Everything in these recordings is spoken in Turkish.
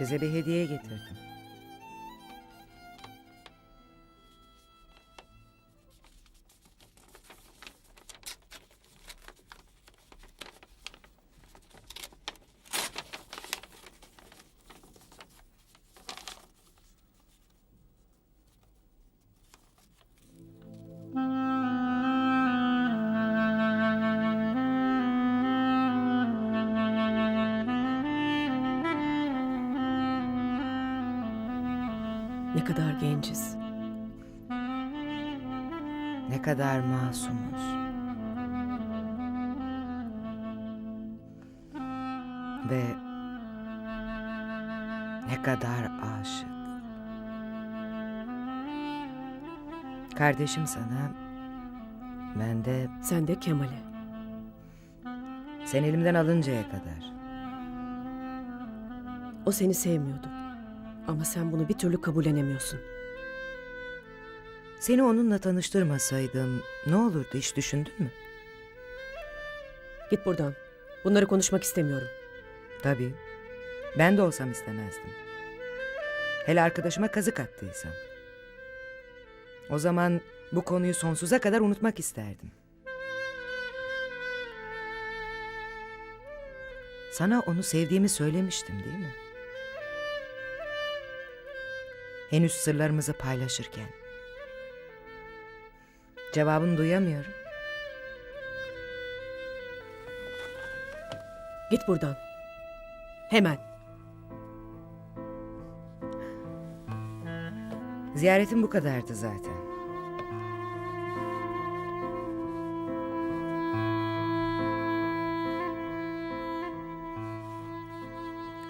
Size bir hediye getirdim. Ne kadar genciz. Ne kadar masumuz. Ve ne kadar aşık. Kardeşim sana, ben de Sen de Kemal'e. sen elimden alıncaya kadar. O seni sevmiyordu. Ama sen bunu bir türlü kabullenemiyorsun. Seni onunla tanıştırmasaydım ne olurdu hiç düşündün mü? Git buradan. Bunları konuşmak istemiyorum. Tabii. Ben de olsam istemezdim. Hele arkadaşıma kazık attıysam. O zaman bu konuyu sonsuza kadar unutmak isterdim. Sana onu sevdiğimi söylemiştim değil mi? Henüz sırlarımızı paylaşırken. Cevabını duyamıyorum. Git buradan. Hemen. Ziyaretim bu kadardı zaten.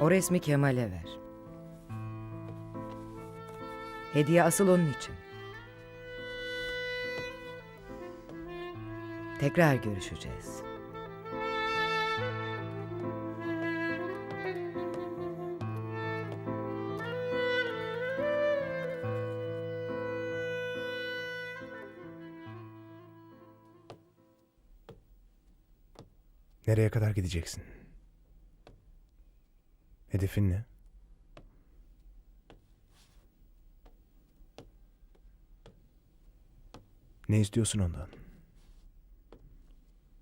O resmi Kemal'e ver. Hediye asıl onun için. Tekrar görüşeceğiz. Nereye kadar gideceksin? Hedefin ne? Ne istiyorsun ondan?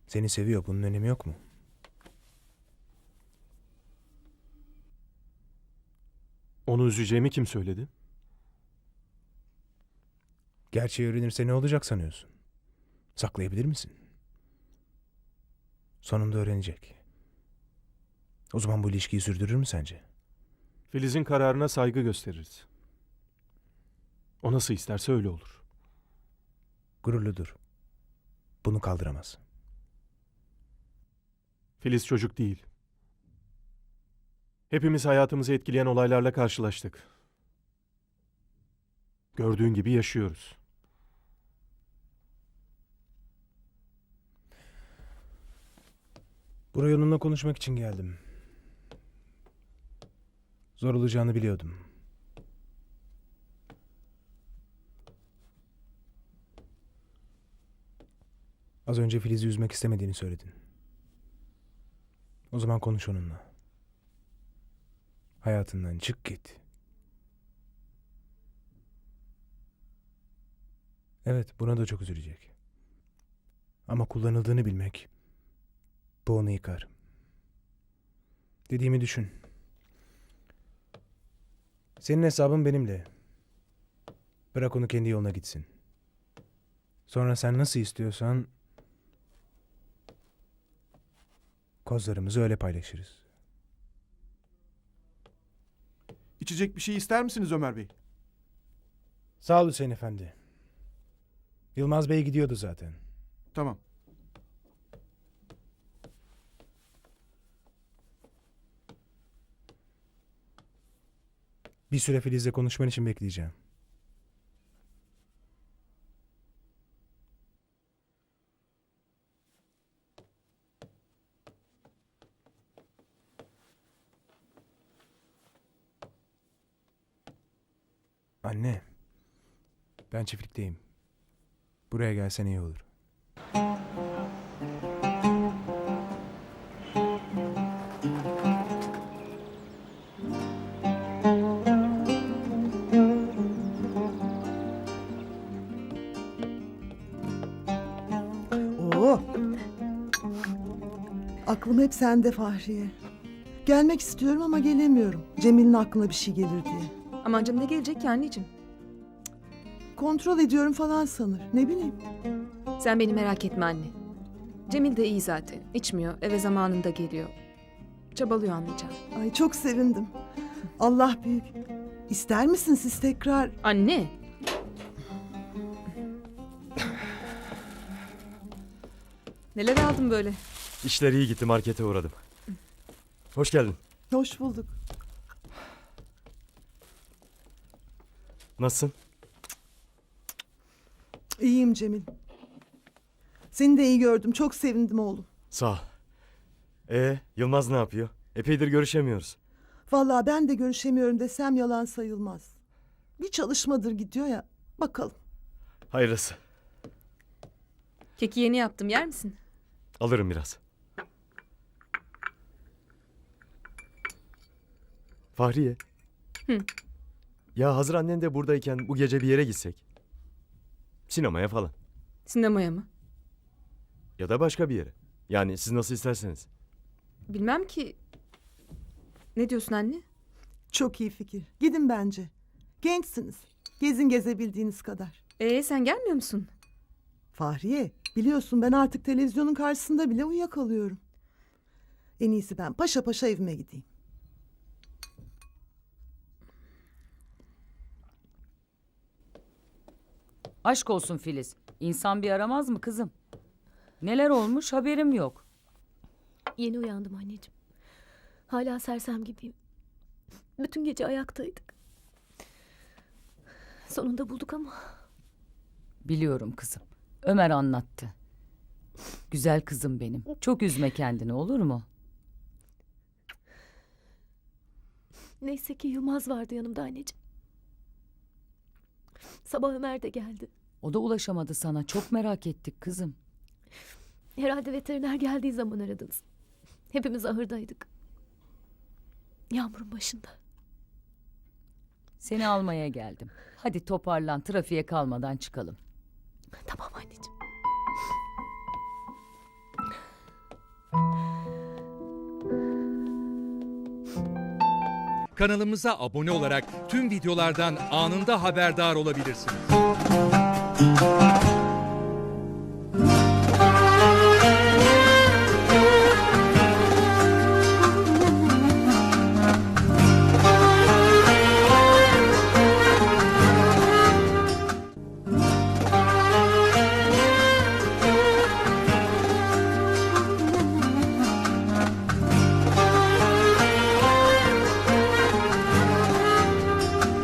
Seni seviyor, bunun önemi yok mu? Onu üzeceğimi kim söyledi? Gerçeği öğrenirse ne olacak sanıyorsun? Saklayabilir misin? Sonunda öğrenecek. O zaman bu ilişkiyi sürdürür mü sence? Filiz'in kararına saygı gösteririz. O nasıl isterse öyle olur. Gururludur. Bunu kaldıramaz. Filiz çocuk değil. Hepimiz hayatımızı etkileyen olaylarla karşılaştık. Gördüğün gibi yaşıyoruz. Buraya onunla konuşmak için geldim. Zor olacağını biliyordum. Az önce Filiz'i üzmek istemediğini söyledin. O zaman konuş onunla. Hayatından çık git. Evet, buna da çok üzülecek. Ama kullanıldığını bilmek bu onu yıkar. Dediğimi düşün. Senin hesabın benimle. Bırak onu kendi yoluna gitsin. Sonra sen nasıl istiyorsan kozlarımızı öyle paylaşırız. İçecek bir şey ister misiniz Ömer Bey? Sağ ol Hüseyin Efendi. Yılmaz Bey gidiyordu zaten. Tamam. Bir süre Filiz'le konuşman için bekleyeceğim. Anne. Ben çiftlikteyim. Buraya gelsen iyi olur. Oo. Aklım hep sende Fahriye. Gelmek istiyorum ama gelemiyorum. Cemil'in aklına bir şey gelir diye. Aman canım ne gelecek ki anneciğim? Kontrol ediyorum falan sanır. Ne bileyim. Sen beni merak etme anne. Cemil de iyi zaten. İçmiyor. Eve zamanında geliyor. Çabalıyor anlayacağım. Ay çok sevindim. Allah büyük. İster misin siz tekrar? Anne! Neler aldın böyle? İşler iyi gitti markete uğradım. Hoş geldin. Hoş bulduk. Nasılsın? İyiyim Cemil. Seni de iyi gördüm. Çok sevindim oğlum. Sağ ol. Ee, Yılmaz ne yapıyor? Epeydir görüşemiyoruz. Vallahi ben de görüşemiyorum desem yalan sayılmaz. Bir çalışmadır gidiyor ya. Bakalım. Hayırlısı. Keki yeni yaptım. Yer misin? Alırım biraz. Fahriye. Hı. Ya hazır annen de buradayken bu gece bir yere gitsek. Sinemaya falan. Sinemaya mı? Ya da başka bir yere. Yani siz nasıl isterseniz. Bilmem ki. Ne diyorsun anne? Çok iyi fikir. Gidin bence. Gençsiniz. Gezin gezebildiğiniz kadar. Ee sen gelmiyor musun? Fahriye, biliyorsun ben artık televizyonun karşısında bile uyuyakalıyorum. En iyisi ben paşa paşa evime gideyim. Aşk olsun Filiz. İnsan bir aramaz mı kızım? Neler olmuş haberim yok. Yeni uyandım anneciğim. Hala sersem gibiyim. Bütün gece ayaktaydık. Sonunda bulduk ama Biliyorum kızım. Ömer anlattı. Güzel kızım benim. Çok üzme kendini olur mu? neyse ki Yılmaz vardı yanımda anneciğim. Sabah Ömer de geldi. O da ulaşamadı sana. Çok merak ettik kızım. Herhalde veteriner geldiği zaman aradınız. Hepimiz ahırdaydık. Yağmurun başında. Seni almaya geldim. Hadi toparlan trafiğe kalmadan çıkalım. Tamam anneciğim. Kanalımıza abone olarak tüm videolardan anında haberdar olabilirsiniz. Mm-hmm.